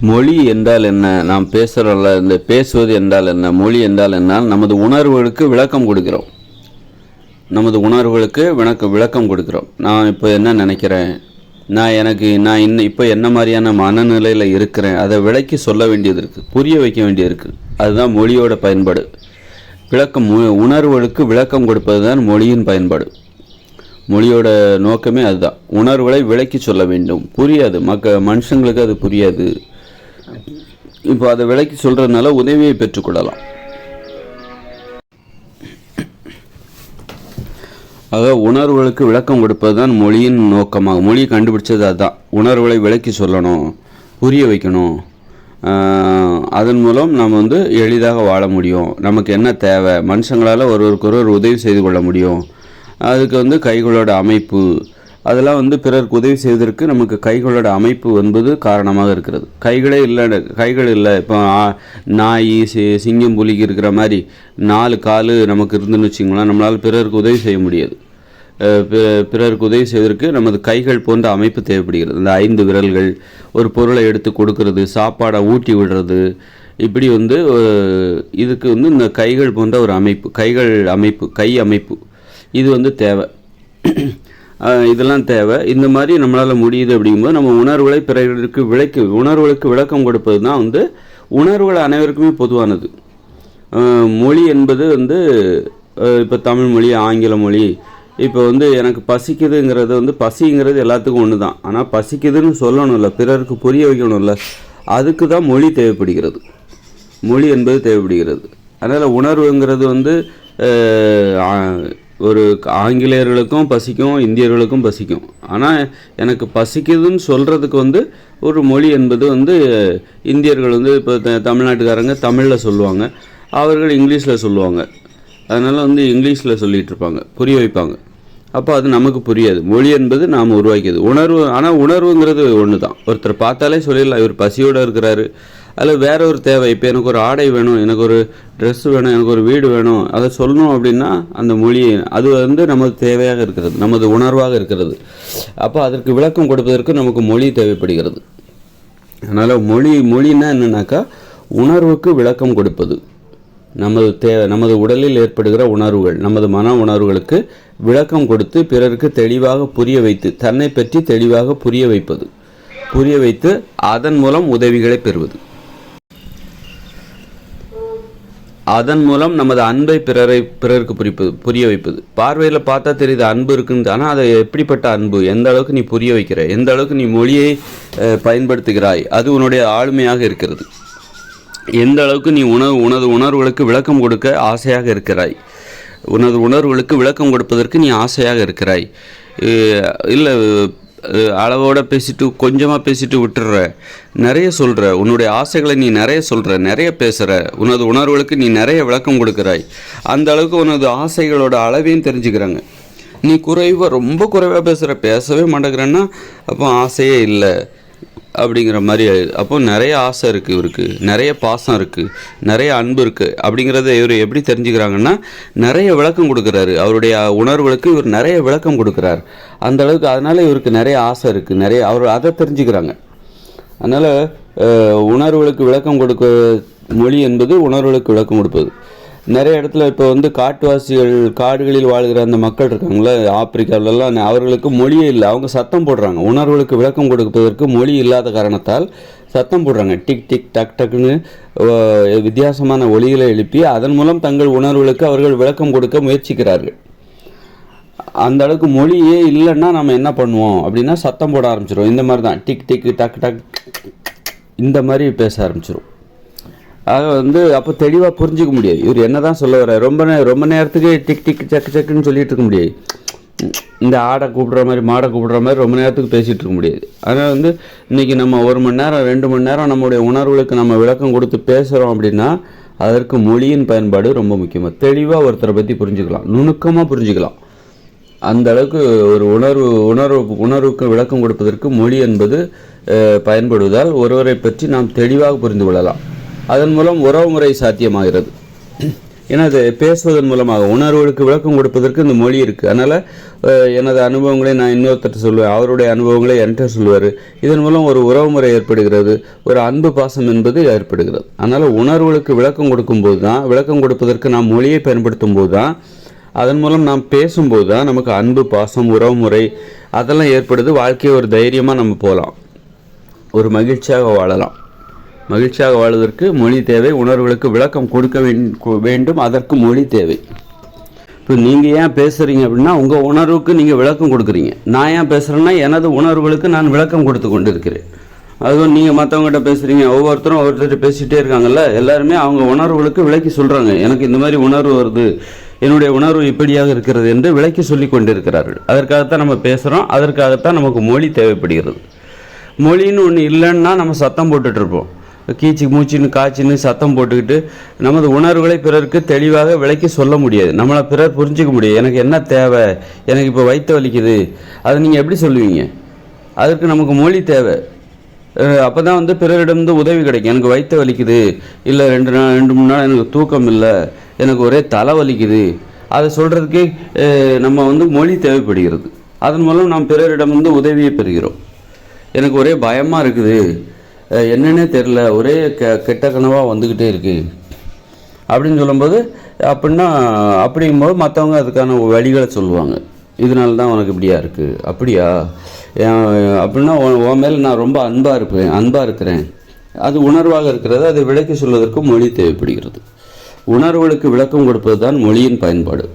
மொழி என்றால் என்ன? நாம் பேசுகிறோம்ல இந்த பேசுவது என்றால் என்ன? மொழி என்றால் என்ன நமது உணர்வுகளுக்கு விளக்கம் கொடுக்கிறோம். நமது உணர்வுகளுக்கு விளக்க விளக்கம் கொடுக்குறோம். நான் இப்போ என்ன நினைக்கிறேன்? நான் எனக்கு நான் இன்னும் இப்போ என்ன மாதிரியான மனநிலையில் இருக்கிறேன்? அதை விளக்கி சொல்ல வேண்டியது இருக்குது புரிய வைக்க வேண்டியது இருக்குது அதுதான் மொழியோட பயன்பாடு. விளக்கம் உணர்வுகளுக்கு விளக்கம் கொடுப்பது தான் மொழியின் பயன்பாடு. மொழியோட நோக்கமே அதுதான். உணர்வுகளை விளக்கி சொல்ல வேண்டும். புரியாது. மக்க மனுஷங்களுக்கு அது புரியாது. இப்போ அதை விளக்கி சொல்கிறதுனால உதவியை பெற்றுக்கொள்ளலாம். ஆக உணர்வுகளுக்கு விளக்கம் கொடுப்பது தான் மொழியின் நோக்கமாக மொழி கண்டுபிடிச்சது அதுதான். உணர்வுகளை விளக்கி சொல்லணும் புரிய வைக்கணும். அதன் மூலம் நம்ம வந்து எளிதாக வாழ முடியும். நமக்கு என்ன தேவை? மனுஷங்களால் ஒருவருக்கொருவர் உதவி செய்து கொள்ள முடியும். அதுக்கு வந்து கைகளோட அமைப்பு அதெல்லாம் வந்து பிறருக்கு உதவி செய்வதற்கு நமக்கு கைகளோட அமைப்பு என்பது காரணமாக இருக்கிறது. கைகளே இல்லை கைகள் இல்லை. இப்போ நாய் சி சிங்கம் புலிக்கு இருக்கிற மாதிரி நாலு கால் நமக்கு இருந்துன்னு வச்சிங்களேன் நம்மளால் பிறருக்கு உதவி செய்ய முடியாது. பிற- பிறருக்கு உதவி செய்வதற்கு நமது கைகள் போன்ற அமைப்பு தேவைப்படுகிறது. இந்த ஐந்து விரல்கள் ஒரு பொருளை எடுத்து கொடுக்கறது சாப்பாடை ஊட்டி விடுறது இப்படி வந்து இதுக்கு வந்து இந்த கைகள் போன்ற ஒரு அமைப்பு கைகள் அமைப்பு கை அமைப்பு. இது வந்து தேவை. இதெல்லாம் தேவை. இந்த மாதிரி நம்மளால் முடியுது அப்படிங்கும்போது நம்ம உணர்வுகளை பிறருக்கு விளக்கு உணர்வுகளுக்கு விளக்கம் கொடுப்பது தான் வந்து உணர்வுகள் அனைவருக்குமே பொதுவானது. மொழி என்பது வந்து இப்போ தமிழ் மொழி ஆங்கில மொழி இப்போ வந்து எனக்கு பசிக்குதுங்கிறது வந்து பசிங்கிறது எல்லாத்துக்கும் ஒன்று தான். ஆனால் பசிக்குதுன்னு சொல்லணும்ல பிறருக்கு புரிய வைக்கணும்ல அதுக்கு தான் மொழி தேவைப்படுகிறது. மொழி என்பது தேவைப்படுகிறது. அதனால் உணர்வுங்கிறது வந்து ஒரு ஆங்கிலேயர்களுக்கும் பசிக்கும் இந்தியர்களுக்கும் பசிக்கும். ஆனால் எனக்கு பசிக்குதுன்னு சொல்கிறதுக்கு வந்து ஒரு மொழி என்பது வந்து இந்தியர்கள் வந்து இப்போ த- தமிழ்நாட்டுக்காரங்க தமிழில் சொல்லுவாங்க அவர்கள் இங்கிலீஷில் சொல்லுவாங்க. அதனால் வந்து இங்கிலீஷில் சொல்லிகிட்டு இருப்பாங்க புரிய வைப்பாங்க. அப்போ அது நமக்கு புரியாது. மொழி என்பது நாம் உருவாக்கியது. உணர்வு ஆனால் உணர்வுங்கிறது ஒன்று தான் ஒருத்தர் பார்த்தாலே சொல்லிடலாம் இவர் பசியோடு இருக்கிறாரு. அதில் வேற ஒரு தேவை. இப்போ எனக்கு ஒரு ஆடை வேணும் எனக்கு ஒரு ட்ரெஸ் வேணும் எனக்கு ஒரு வீடு வேணும் அதை சொல்லணும் அப்படின்னா அந்த மொழி அது வந்து நமது தேவையாக இருக்கிறது நமது உணர்வாக இருக்கிறது. அப்போ அதற்கு விளக்கம் கொடுப்பதற்கு நமக்கு மொழி தேவைப்படுகிறது. அதனால் மொழி மொழின்னா என்னென்னாக்கா உணர்வுக்கு விளக்கம் கொடுப்பது. நமது தே நமது உடலில் ஏற்படுகிற உணர்வுகள் நமது மன உணர்வுகளுக்கு விளக்கம் கொடுத்து பிறருக்கு தெளிவாக புரிய வைத்து தன்னை பற்றி தெளிவாக புரிய வைப்பது. புரிய வைத்து அதன் மூலம் உதவிகளை பெறுவது. அதன் மூலம் நமது அன்பை பிறரை பிறருக்கு புரிப்பது புரிய வைப்பது. பார்வையில் பார்த்தா தெரியுது அன்பு இருக்குன்னு ஆனால் அது எப்படிப்பட்ட அன்பு? எந்த அளவுக்கு நீ புரிய வைக்கிற? எந்த அளவுக்கு நீ மொழியை பயன்படுத்துகிறாய்? அது உன்னுடைய ஆளுமையாக இருக்கிறது. எந்த அளவுக்கு நீ உணவு உனது உணர்வுகளுக்கு விளக்கம் கொடுக்க ஆசையாக இருக்கிறாய்? உனது உணர்வுகளுக்கு விளக்கம் கொடுப்பதற்கு நீ ஆசையாக இருக்கிறாய். இல்லை அளவோட பேசிட்டு கொஞ்சமாக பேசிட்டு விட்டுடுற நிறைய சொல்கிற உன்னுடைய ஆசைகளை நீ நிறைய சொல்கிற நிறைய பேசுகிற உனது உணர்வுகளுக்கு நீ நிறைய விளக்கம் கொடுக்குறாய். அந்த அளவுக்கு உனது ஆசைகளோட அளவையும் தெரிஞ்சுக்கிறாங்க. நீ குறைவாக ரொம்ப குறைவாக பேசுகிற பேசவே மாட்டேங்கிறன்னா அப்போ ஆசையே இல்லை. அப்படிங்கிற மாதிரி அப்போது அப்போ நிறைய ஆசை இருக்குது இவருக்கு. நிறைய பாசம் இருக்குது நிறைய அன்பு இருக்குது அப்படிங்கிறத இவர் எப்படி தெரிஞ்சுக்கிறாங்கன்னா நிறைய விளக்கம் கொடுக்குறாரு. அவருடைய உணர்வுகளுக்கு இவர் நிறைய விளக்கம் கொடுக்குறாரு. அந்த அளவுக்கு அதனால் இவருக்கு நிறைய ஆசை இருக்குது நிறைய அவர் அதை தெரிஞ்சுக்கிறாங்க. அதனால் உணர்வுகளுக்கு விளக்கம் கொடுக்க மொழி என்பது உணர்வுகளுக்கு விளக்கம் கொடுப்பது. நிறைய இடத்துல இப்போ வந்து காட்டுவாசிகள் காடுகளில் வாழ்கிற அந்த மக்கள் இருக்காங்களே ஆப்பிரிக்காவிலலாம் அவர்களுக்கு மொழியே இல்லை. அவங்க சத்தம் போடுறாங்க. உணர்வுகளுக்கு விளக்கம் கொடுப்பதற்கு மொழி இல்லாத காரணத்தால் சத்தம் போடுறாங்க. டிக் டிக் டக் டக்குன்னு வித்தியாசமான ஒலிகளை எழுப்பி அதன் மூலம் தங்கள் உணர்வுகளுக்கு அவர்கள் விளக்கம் கொடுக்க முயற்சிக்கிறார்கள். அந்த அளவுக்கு மொழியே இல்லைன்னா நம்ம என்ன பண்ணுவோம்? அப்படின்னா சத்தம் போட ஆரம்பிச்சிடும் இந்த மாதிரி தான் டிக் டிக் டக் டக் இந்த மாதிரி பேச ஆரம்பிச்சிடும் ஆக வந்து அப்போ தெளிவாக புரிஞ்சுக்க முடியாது. இவர் என்ன தான் சொல்ல வர ரொம்ப நே ரொம்ப நேரத்துக்கு டிக் டிக் சக்கு சக்குன்னு சொல்லிட்டு இருக்க முடியாது. இந்த ஆடை கூப்பிடுற மாதிரி மாடை கூப்பிடுற மாதிரி ரொம்ப நேரத்துக்கு பேசிகிட்டு இருக்க முடியாது. அதனால் வந்து இன்றைக்கி நம்ம ஒரு மணி நேரம் ரெண்டு மணி நேரம் நம்முடைய உணர்வுகளுக்கு நம்ம விளக்கம் கொடுத்து பேசுகிறோம் அப்படின்னா அதற்கு மொழியின் பயன்பாடு ரொம்ப முக்கியமாக தெளிவாக ஒருத்தரை பற்றி புரிஞ்சுக்கலாம். நுணுக்கமாக புரிஞ்சுக்கலாம். அந்த அளவுக்கு ஒரு உணர்வு உணர்வு உணர்வுக்கு விளக்கம் கொடுப்பதற்கு மொழி என்பது பயன்படுவதால் ஒருவரை பற்றி நாம் தெளிவாக புரிந்து கொள்ளலாம். அதன் மூலம் உறவுமுறை சாத்தியமாகிறது. ஏன்னா அது பேசுவதன் மூலமாக. உணர்வுகளுக்கு விளக்கம் கொடுப்பதற்கு இந்த மொழி இருக்குது அதனால் எனது அனுபவங்களை நான் இன்னொருத்தர் சொல்லுவேன். அவருடைய அனுபவங்களை என்கிட்ட சொல்லுவார். இதன் மூலம் ஒரு உறவுமுறை ஏற்படுகிறது. ஒரு அன்பு பாசம் என்பது ஏற்படுகிறது. அதனால் உணர்வுகளுக்கு விளக்கம் கொடுக்கும்போது தான் விளக்கம் கொடுப்பதற்கு நாம் மொழியை பயன்படுத்தும் போது தான் அதன் மூலம் நாம் பேசும்போது தான் நமக்கு அன்பு பாசம் உறவுமுறை அதெல்லாம் ஏற்படுது. வாழ்க்கையை ஒரு தைரியமாக நம்ம போகலாம். ஒரு மகிழ்ச்சியாக வாழலாம். மகிழ்ச்சியாக வாழ்வதற்கு மொழி தேவை உணர்வுகளுக்கு விளக்கம் கொடுக்க வேண்டும். அதற்கு மொழி தேவை. இப்போ நீங்கள் ஏன் பேசுகிறீங்க அப்படின்னா உங்கள் உணர்வுக்கு நீங்கள் விளக்கம் கொடுக்குறீங்க. நான் ஏன் பேசுகிறேன்னா எனது உணர்வுகளுக்கு நான் விளக்கம் கொடுத்து கொண்டு இருக்கிறேன் அதுவும் நீங்கள் மற்றவங்ககிட்ட பேசுகிறீங்க ஒவ்வொருத்தரும் ஒவ்வொருத்தர் பேசிகிட்டே இருக்காங்கல்ல? எல்லாருமே அவங்க உணர்வுகளுக்கு விளக்கி சொல்கிறாங்க எனக்கு இந்த மாதிரி உணர்வு வருது. என்னுடைய உணர்வு இப்படியாக இருக்கிறது என்று விளக்கி சொல்லி கொண்டிருக்கிறார்கள். அதற்காகத்தான் நம்ம பேசுகிறோம் அதற்காகத்தான் நமக்கு மொழி தேவைப்படுகிறது. மொழின்னு ஒன்று இல்லைன்னா நம்ம சத்தம் போட்டுட்ருப்போம் கீச்சு மூச்சின்னு காய்ச்சின்னு சத்தம் போட்டுக்கிட்டு நமது உணர்வுகளை பிறருக்கு தெளிவாக விளக்கி சொல்ல முடியாது. நம்மளை பிறர் புரிஞ்சிக்க முடியாது. எனக்கு என்ன தேவை? எனக்கு இப்போ வயிற்று வலிக்குது. அதை நீங்கள் எப்படி சொல்லுவீங்க? அதற்கு நமக்கு மொழி தேவை. அப்போ தான் வந்து பிறரிடமிருந்து உதவி கிடைக்கும். எனக்கு வயிற்று வலிக்குது. இல்லை ரெண்டு நாள் ரெண்டு மூணு நாள் எனக்கு தூக்கம் இல்லை. எனக்கு ஒரே தலை வலிக்குது. அதை சொல்கிறதுக்கு நம்ம வந்து மொழி தேவைப்படுகிறது. அதன் மூலம் நாம் பிறரிடமிருந்து உதவியை பெறுகிறோம். எனக்கு ஒரே பயமாக இருக்குது. என்னன்னே தெரில ஒரே கெ கெட்ட கனவாக வந்துக்கிட்டே இருக்குது அப்படின்னு சொல்லும்போது அப்படின்னா அப்படிங்கும்போது மற்றவங்க அதுக்கான வழிகளை சொல்லுவாங்க. இதனால தான் உனக்கு இப்படியா இருக்குது அப்படியா? அப்படின்னா உன் உன் மேலே நான் ரொம்ப அன்பாக இருப்பேன். அன்பாக இருக்கிறேன். அது உணர்வாக இருக்கிறது. அதை விளக்கி சொல்வதற்கு மொழி தேவைப்படுகிறது. உணர்வுகளுக்கு விளக்கம் கொடுப்பது தான் மொழியின் பயன்பாடு.